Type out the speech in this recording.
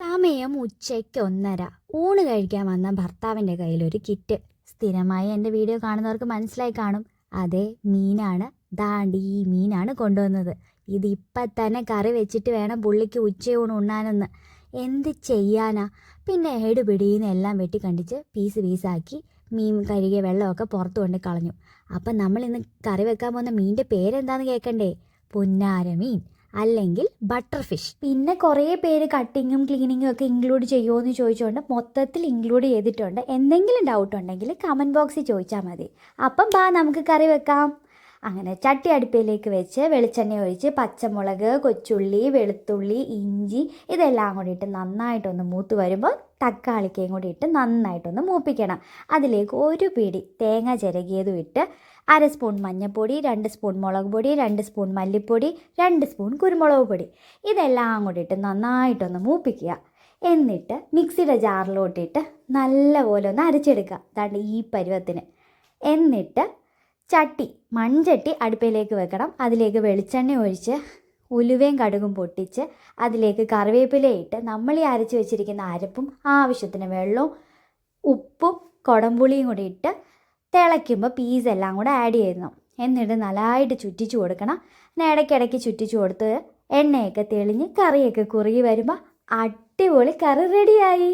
സമയം ഉച്ചയ്ക്ക് ഒന്നര. ഊണ് കഴിക്കാൻ വന്ന ഭർത്താവിന്റെ കയ്യിലൊരു കിറ്റ്. സ്ഥിരമായി എന്റെ വീഡിയോ കാണുന്നവർക്ക് മനസ്സിലായി കാണും. അതെ മീനാണ്. ദാണ്ടി ഈ മീനാണ് കൊണ്ടുവന്നത്. ഇത് ഇപ്പം തന്നെ കറി വെച്ചിട്ട് വേണം പുള്ളിക്ക് ഉച്ചയൂണ് ഉണ്ണാനെന്ന്. എന്ത് ചെയ്യാനാ? പിന്നെ ഏടുപിടിന്ന് എല്ലാം വെട്ടി കണ്ടിച്ച് പീസ് പീസാക്കി മീൻ കഴുകിയ വെള്ളമൊക്കെ പുറത്തു കൊണ്ട് കളഞ്ഞു. അപ്പം നമ്മൾ ഇന്ന് കറി വെക്കാൻ പോകുന്ന മീനിന്റെ പേരെന്താന്ന് കേൾക്കണ്ടേ പുന്നാര മീൻ. അല്ലെങ്കിൽ ബട്ടർ ഫിഷ് പിന്നെ കുറേ പേര് കട്ടിങ്ങും ക്ലീനിങ്ങും ഒക്കെ ഇൻക്ലൂഡ് ചെയ്യുമോ എന്ന് ചോദിച്ചുകൊണ്ട് മൊത്തത്തിൽ ഇൻക്ലൂഡ് ചെയ്തിട്ടുണ്ട് എന്തെങ്കിലും ഡൗട്ട് ഉണ്ടെങ്കിൽ കമന്റ് ബോക്സിൽ ചോദിച്ചാൽ മതി. അപ്പം ബാ നമുക്ക് കറി വെക്കാം. അങ്ങനെ ചട്ടി അടുപ്പിലേക്ക് വെച്ച് വെളിച്ചെണ്ണ ഒഴിച്ച് പച്ചമുളക് കൊച്ചുള്ളി വെളുത്തുള്ളി ഇഞ്ചി ഇതെല്ലാം കൂടി ഇട്ട് നന്നായിട്ടൊന്ന് മൂത്ത് വരുമ്പോൾ തക്കാളിക്കയും കൂടി ഇട്ട് നന്നായിട്ടൊന്ന് മൂപ്പിക്കണം. അതിലേക്ക് ഒരു പിടി തേങ്ങ ചിരകിയതും ഇട്ട് അര സ്പൂൺ മഞ്ഞൾപ്പൊടി രണ്ട് സ്പൂൺ മുളക് പൊടി രണ്ട് സ്പൂൺ മല്ലിപ്പൊടി രണ്ട് സ്പൂൺ കുരുമുളക് പൊടി. ഇതെല്ലാം കൂടി ഇട്ട് നന്നായിട്ടൊന്ന് മൂപ്പിക്കുക. എന്നിട്ട് മിക്സിയുടെ ജാറിലോട്ടിട്ട് നല്ലപോലെ ഒന്ന് അരച്ചെടുക്കുക. അതാണ്ട് ഈ പരുവത്തിന്. എന്നിട്ട് ചട്ടി മൺചട്ടി അടുപ്പിലേക്ക് വെക്കണം. അതിലേക്ക് വെളിച്ചെണ്ണ ഒഴിച്ച് ഉലുവയും കടുകും പൊട്ടിച്ച് അതിലേക്ക് കറിവേപ്പിലയിട്ട് നമ്മൾ ഈ അരച്ച് വെച്ചിരിക്കുന്ന അരപ്പും ആവശ്യത്തിന് വെള്ളവും ഉപ്പും കുടംപുളിയും കൂടി ഇട്ട് തിളയ്ക്കുമ്പോൾ പീസ് എല്ലാം കൂടെ ആഡ് ചെയ്യുന്നു എന്നിട്ട് നല്ലതായിട്ട് ചുറ്റിച്ചു കൊടുക്കണം. പിന്നെ ഇടയ്ക്കിടയ്ക്ക് ചുറ്റിച്ചു കൊടുത്ത് എണ്ണയൊക്കെ തെളിഞ്ഞ് കറിയൊക്കെ കുറുകി വരുമ്പോൾ അടിപൊളി കറി റെഡിയായി